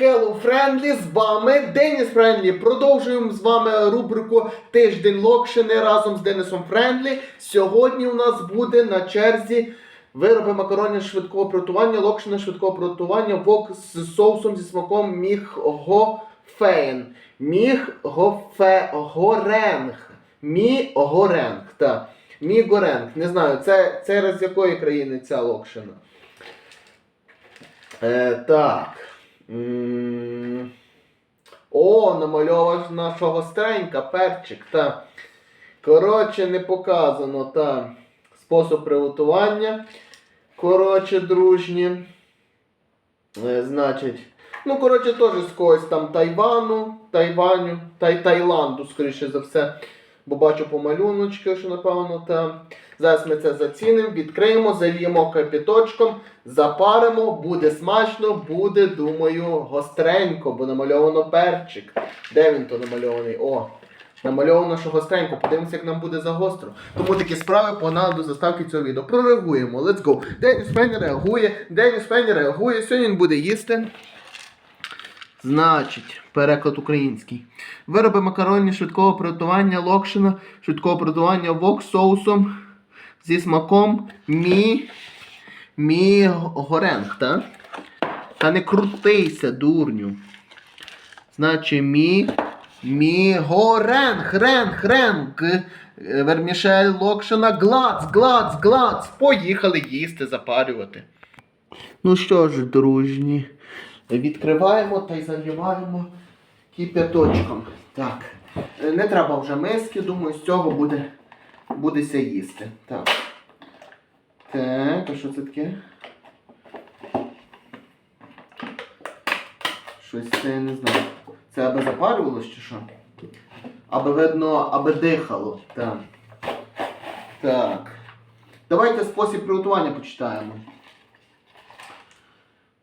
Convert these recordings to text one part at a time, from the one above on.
Hello Friendly, з вами Деніс Френдлі. Продовжуємо з вами рубрику Тиждень Локшини разом з Денисом Френдлі. Сьогодні у нас буде на черзі вироби макаронів швидкого приготування, локшини швидкого приготування, вок з соусом зі смаком міг-го-фейн. Міг-го-фе-горенг. Мі-горенг, так. Мі-горенг. Не знаю, це, це з якої країни ця локшина. Е, так. О, намальована наша гостренька, перчик, та. Коротше, не показано, та. Спосіб приготування. Коротше, дружні. Е, значить. Ну, коротше, теж з когось там Тайвану, Тайваню, Тай Таїланду, скоріше за все. Бо бачу по малюночку, що напевно там. Зараз ми це зацінимо, відкриємо, зальємо капіточком, запаримо, буде смачно, буде, думаю, гостренько, бо намальовано перчик. Де він то намальований? О! Намальовано, що гостренько. Подивимося, як нам буде загостро. Тому такі справи погнали до заставки цього відео. Прореагуємо. Let's go. Деніс Фенні реагує. Деніс Фенні реагує. Сьогодні він буде їсти. Значить, переклад український. Вироби макаронні швидкого приготування локшина, швидкого приготування вок соусом зі смаком мі. Мі горенг, так? Та не крутися, дурню. Значить, мі. Мі горенг, ренг, ренг. Е, Вермішель локшина, глац, глац, глац. Поїхали їсти, запарювати. Ну що ж, дружні, відкриваємо та й заливаємо кип'яточком. Так. Не треба вже миски, думаю, з цього буде, будеся їсти. Так. Так, а що це таке? Щось це я не знаю. Це аби запарювалось чи що? Аби видно, аби дихало. Так. Так. Давайте спосіб приготування почитаємо.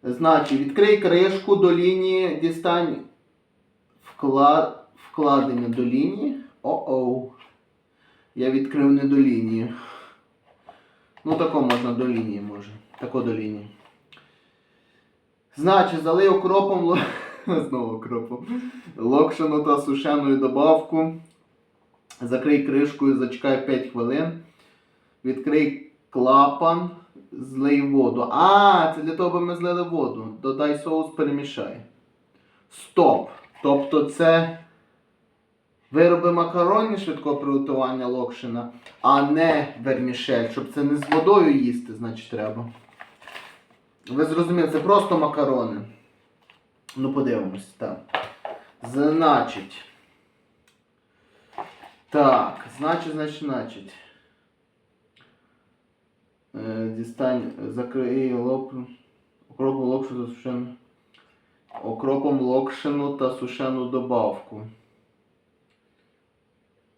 Значить, відкрий кришку до лінії, дістань вклад... вкладення до лінії. О-оу. Я відкрив не до лінії. Ну, тако можна до лінії може. Тако до лінії. Значить, залий окропом знову окропом. Локшину та сушеною добавку. Закрий кришкою, зачекай 5 хвилин. Відкрий клапан, злий воду. А, це для того, аби ми злили воду. Додай соус, перемішай. Стоп! Тобто це вироби макароні швидкого приготування локшина, а не вермішель. Щоб це не з водою їсти, значить треба. Ви зрозуміли, це просто макарони. Ну, подивимось, так. Значить. Так, значить, значить, значить. Е, Дістань, закрий лоп, окропом локшину та сушену. Окропом локшину та сушену добавку.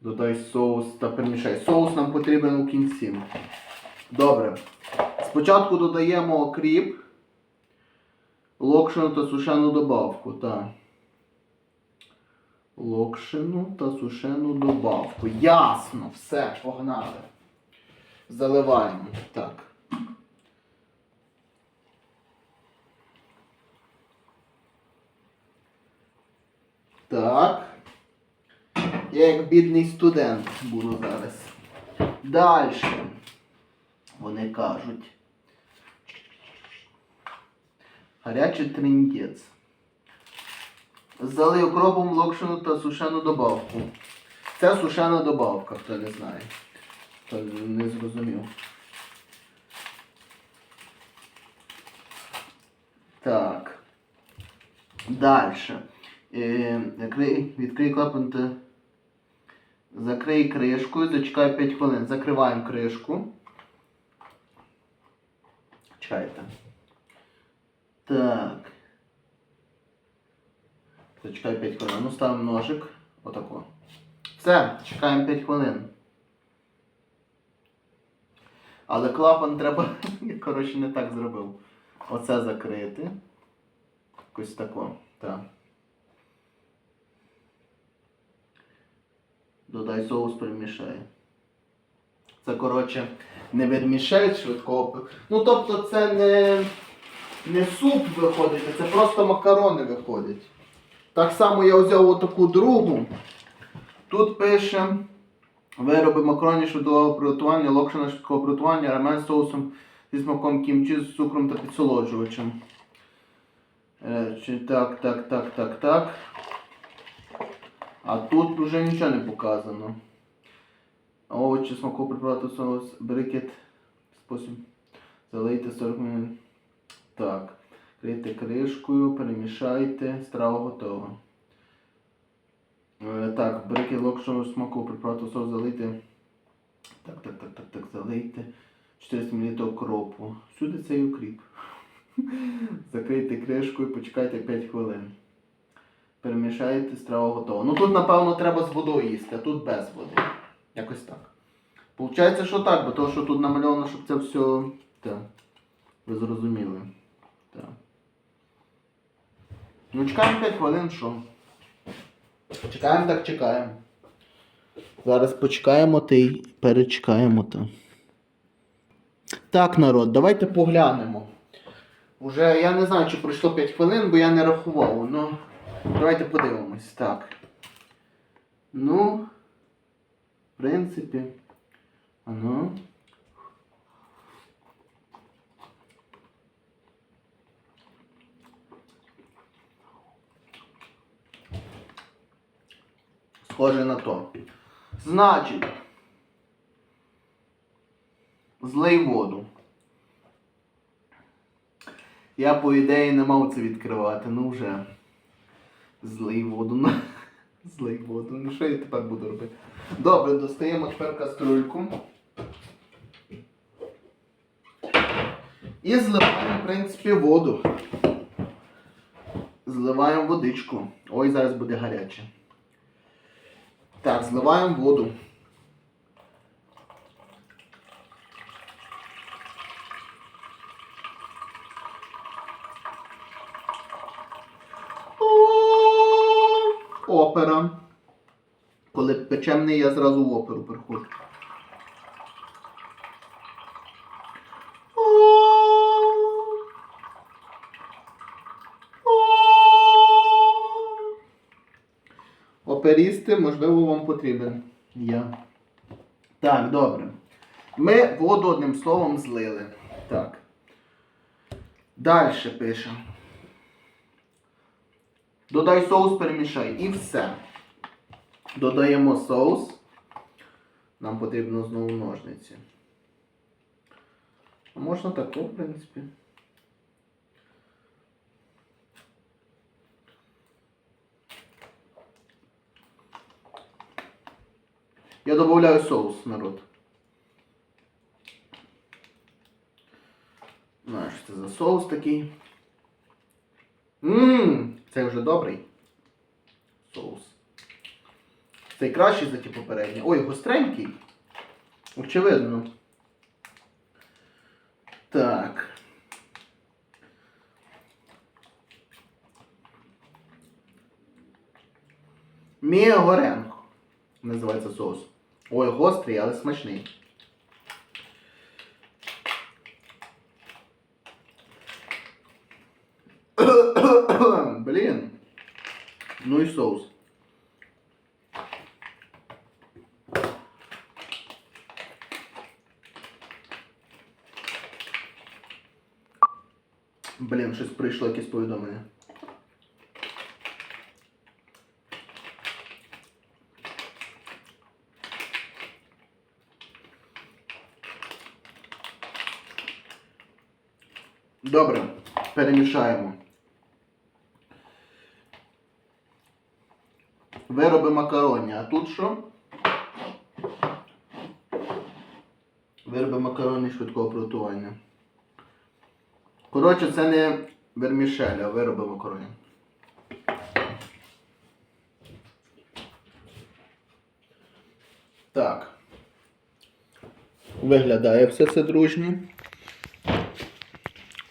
Додай соус та перемішай. Соус нам потрібен у кінці. Добре. Спочатку додаємо окріп, локшину та сушену добавку. Так. Локшину та сушену добавку. Ясно, все, погнали. Заливаємо. Так. Так. Я як бідний студент буду зараз. Далі. Вони кажуть. Гарячий триндець. Залий окропом локшину та сушену добавку. Це сушена добавка, хто не знає. Хто не зрозумів. Так. Далі. Е, відкрий клапан та закрий кришкою, зачекай 5 хвилин. Закриваємо кришку. Чекайте. Так. Зачекай 5 хвилин. Ну, ставимо ножик. Отако. Все, чекаємо 5 хвилин. Але клапан треба. Я, коротше, не так зробив. Оце закрити. Якось тако. Так. Додай соус, перемішай. Це, коротше, не вермішель швидкого. Ну, тобто, це не. не суп виходить, це просто макарони виходять. Так само я взяв отаку другу. Тут пише вироби макароні швидкого приготування, локшина швидкого приготування, рамен з соусом зі смаком кімчі з цукром та підсолоджувачем. Е, так, так, так, так, так. А тут вже нічого не показано. Овочі смаку приправити соус, брикет, спосіб залийте 40 мл. Так. Крийте кришкою, перемішайте, страва готова. Е, так, брикет локшого смаку приправити соус залийте. Так, так, так, так, так, залийте. 400 мл окропу. Сюди цей укріп. Закрийте кришкою, почекайте 5 хвилин. Перемішаєте, страва готова. Ну тут, напевно, треба з водою їсти, а тут без води. Якось так. Получається, що так, бо то, що тут намальовано, щоб це все. Так. Ви зрозуміли. Так. Ну, чекаємо 5 хвилин, що? Чекаємо, так чекаємо. Зараз почекаємо та й перечекаємо та. Так, народ, давайте поглянемо. Уже я не знаю, чи пройшло 5 хвилин, бо я не рахував. Ну, давайте подивимось. Так. Ну, в принципі. А Схоже на то. Значить. Злий воду. Я, по ідеї, не мав це відкривати, ну вже. Злий воду. Ну, злий воду. Ну що я тепер буду робити? Добре, достаємо тепер каструльку. І зливаємо, в принципі, воду. Зливаємо водичку. Ой, зараз буде гаряче. Так, зливаємо воду. Опера. Коли печемний, я зразу в оперу переходжу. Оперісти, можливо, вам потрібен. Я. Так, добре. Ми воду одним словом злили. Так. Далі пише. Додай соус, перемішай. І все. Додаємо соус. Нам потрібно знову ножниці. А можна тако, в принципі. Я додаю соус, народ. Знаєш, що це за соус такий. Ммм, це вже добрий соус. Цей кращий за ті попередні. Ой, гостренький. Очевидно. Так. Мія Горенг. Називається соус. Ой, гострий, але смачний. Блін. Ну і соус. Блін, щось прийшло якесь повідомлення. Добре, перемішаємо. Вироби макароні. А тут що? Вироби макароні швидкого приготування. Коротше, це не вермішель, а вироби макароні. Так. Виглядає все це дружні.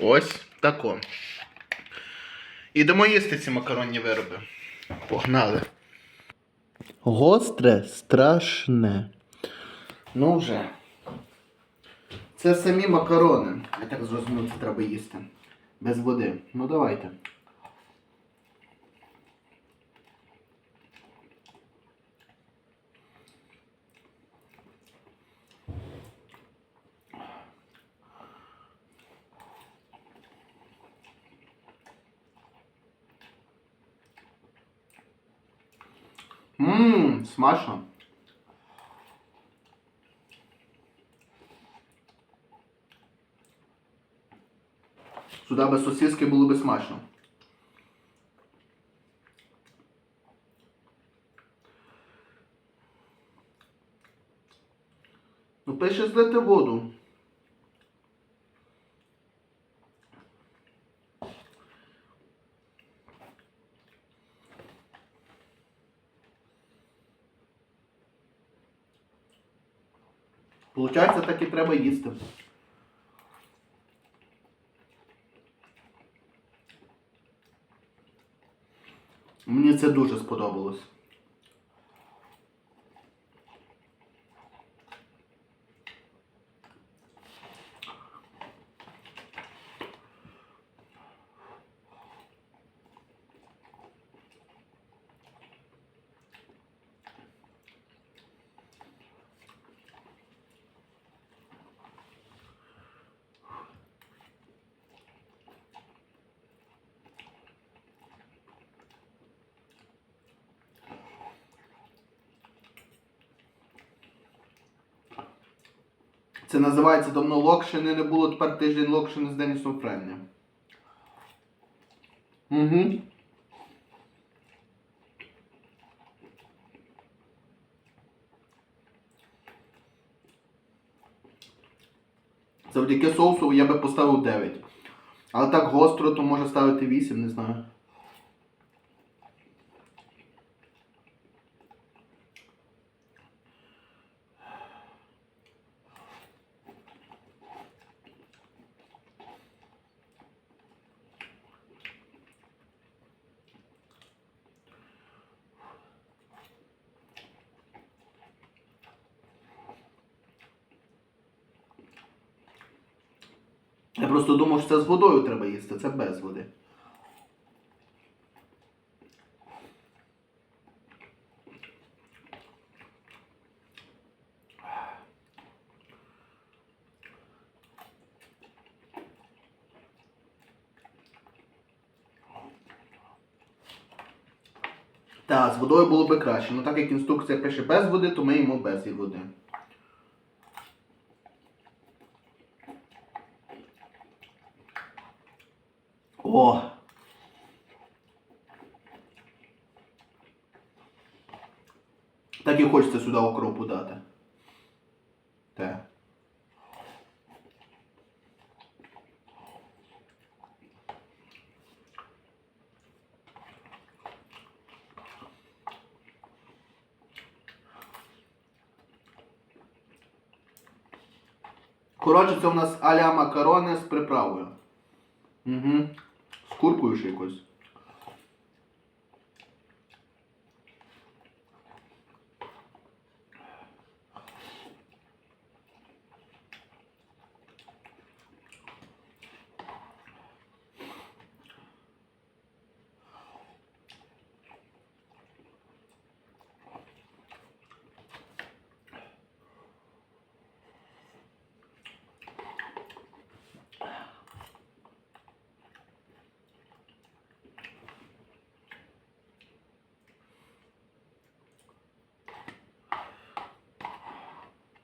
Ось тако. Ідемо їсти ці макаронні вироби. Погнали. Гостре, страшне. Ну вже. Це самі макарони. Я так зрозумів, це треба їсти. Без води. Ну давайте. Ммм, смачно. Сюди без сосиски було би смачно. Ну, пише злити воду. Получається, так і треба їсти. Мені це дуже сподобалось. Це називається давно локшини не було, тепер тиждень локшини з Денісом Френнем. Угу. Завдяки соусу я би поставив 9. Але так гостро, то може ставити 8, не знаю. Я просто думав, що це з водою треба їсти, це без води. Так, з водою було би краще. Ну так як інструкція пише без води, то ми їмо без води. О! Так і хочеться сюди окропу дати. Те. Коротше, це у нас аля макарони з приправою. Угу. З куркою ще якось.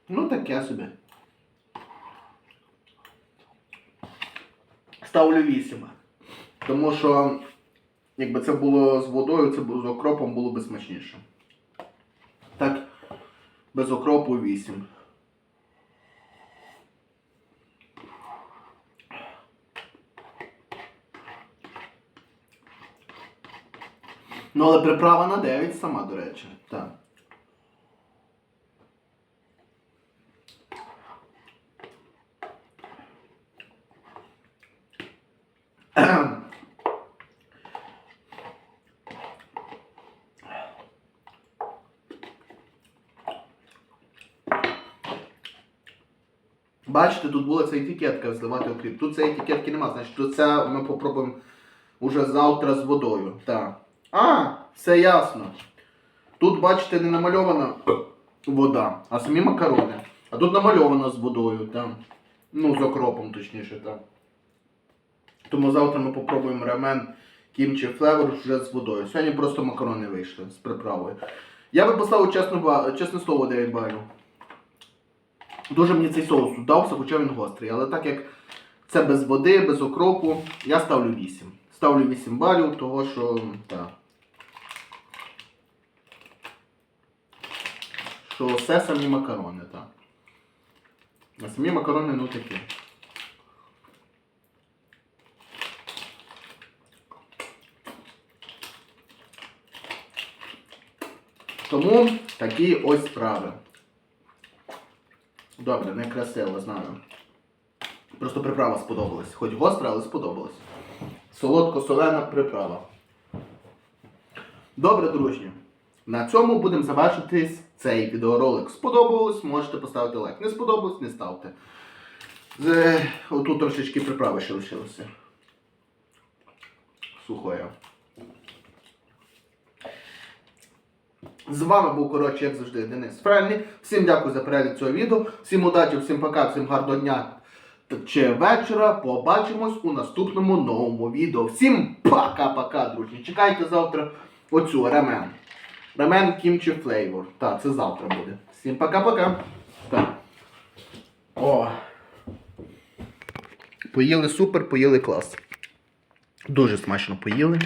Ну таке собі. Ставлю 8. Тому що, якби це було з водою, це було з окропом було би смачніше. Так, без окропу 8. Ну, але приправа на 9 сама, до речі. Так. Бачите, тут була ця етикетка зливати окріп. Тут цієї етикетки нема, значить тут це ми попробуємо уже завтра з водою. Так. А, все ясно. Тут, бачите, не намальована вода, а самі макарони. А тут намальовано з водою, там. Ну, з окропом, точніше, так. Тому завтра ми попробуємо рамен кімчі флевор вже з водою. Сьогодні просто макарони вийшли з приправою. Я би поставив чесно, чесне слово 9 балів. Дуже мені цей соус вдався, хоча він гострий. Але так як це без води, без окропу, я ставлю 8. Ставлю 8 балів, того що. Так. Що все самі макарони, так. А самі макарони ну такі. Тому такі ось справи. Добре, не красиво, знаю. Просто приправа сподобалась. Хоч гостра, але сподобалась. Солодко-солена приправа. Добре, друзі. На цьому будемо завершитись цей відеоролик. Сподобалось, можете поставити лайк. Не сподобалось, не ставте. З... Отут трошечки приправи ще лишилося. Сухое. З вами був, коротше, як завжди, Денис Фрельний. Всім дякую за перегляд цього відео. Всім удачі, всім пока, всім гарного дня чи вечора. Побачимось у наступному новому відео. Всім пока-пока, друзі. Чекайте завтра оцю рамен. Рамен кімчі флейвор. Так, це завтра буде. Всім пока-пока. Так. О. Поїли супер, поїли клас. Дуже смачно поїли.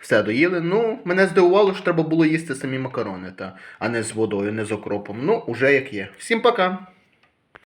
Все доїли. Ну, мене здивувало, що треба було їсти самі макарони, та, а не з водою, не з окропом. Ну, уже як є. Всім пока!